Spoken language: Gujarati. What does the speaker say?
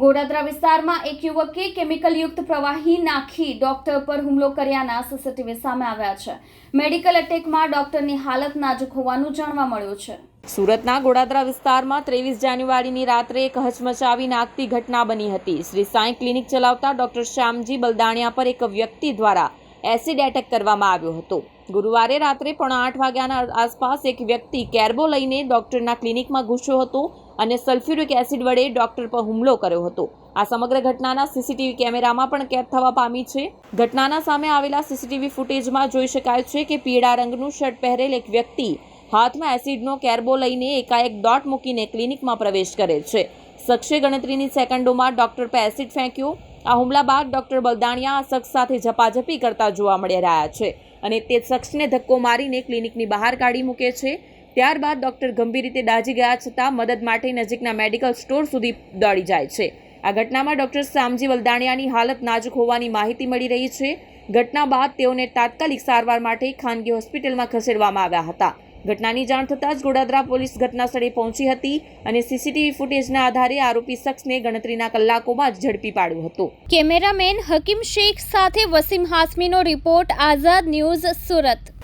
ગોડાદરા વિસ્તારમાં એક યુવકે કેમિકલયુક્ત પ્રવાહી નાખી ડોક્ટર પર હુમલો કર્યાના સીસીટીવી સામે આવ્યા છે. મેડિકલ અટેકમાં ડોક્ટરની હાલત નાજુક હોવાનું જાણવા મળ્યું છે. સુરતના ગોડાદરા વિસ્તારમાં ત્રેવીસ જાન્યુઆરીની રાત્રે એક હચમચાવી નાખતી ઘટના બની હતી. શ્રી સાંઈ ક્લિનિક ચલાવતા ડોક્ટર શ્યામજી બલદાણિયા પર એક વ્યક્તિ દ્વારા એસિડ એટેક કરવામાં આવ્યો હતો. ગુરુવારે રાત્રે પણ આઠ વાગ્યાના આસપાસ એક વ્યક્તિ કેર્બો લઈને ડોક્ટરના ક્લિનિકમાં ઘૂસ્યો હતો. અને સલ્ફ્યુરિક એસિડ વડે ડોક્ટર પર હુમલો કર્યો હતો. આ સમગ્ર ઘટનાના સીસીટીવી કેમેરામાં પણ કેદ થવા પામી છે. ઘટનાના સામે આવેલા સીસીટીવી ફૂટેજમાં જોઈ શકાય છે કે પીળા રંગનું શર્ટ પહેરેલ એક વ્યક્તિ હાથમાં એસિડનો કેરબો લઈને એકાએક ડોટ મૂકીને ક્લિનિકમાં પ્રવેશ કરે છે. શખ્સે ગણતરીની સેકન્ડોમાં ડોક્ટર પર એસિડ ફેંક્યો. આ હુમલા બાદ ડોક્ટર બલદાણિયા આ શખ્સ સાથે ઝપાઝપી કરતા જોવા મળી રહ્યા છે અને તે શખ્સને ધક્કો મારીને ક્લિનિકની બહાર કાઢી મૂકે છે. ત્યારબાદ ડોક્ટર ગંભીર રીતે દાઝી ગયા છતાં મદદ માટે નજીકના મેડિકલ સ્ટોર સુધી દોડી જાય છે. આ ઘટનામાં ડોક્ટર શ્યામજી વલદાણિયાની હાલત નાજુક હોવાની માહિતી મળી રહી છે. ઘટના બાદ તેઓને તાત્કાલિક સારવાર માટે ખાનગી હોસ્પિટલમાં ખસેડવામાં આવ્યા હતા. ઘટનાની જાણ થતાં જ ગોડાદરા પોલીસ ઘટના સ્થળે પહોંચી હતી અને સીસીટીવી ફૂટેજના આધારે આરોપી શખ્સને ગણતરીના કલાકોમાં જ ઝડપી પાડ્યો હતો. કેમેરામેન હકીમ શેખ સાથે વસીમ હાસમીનો રિપોર્ટ આઝાદ ન્યૂઝ સુરત.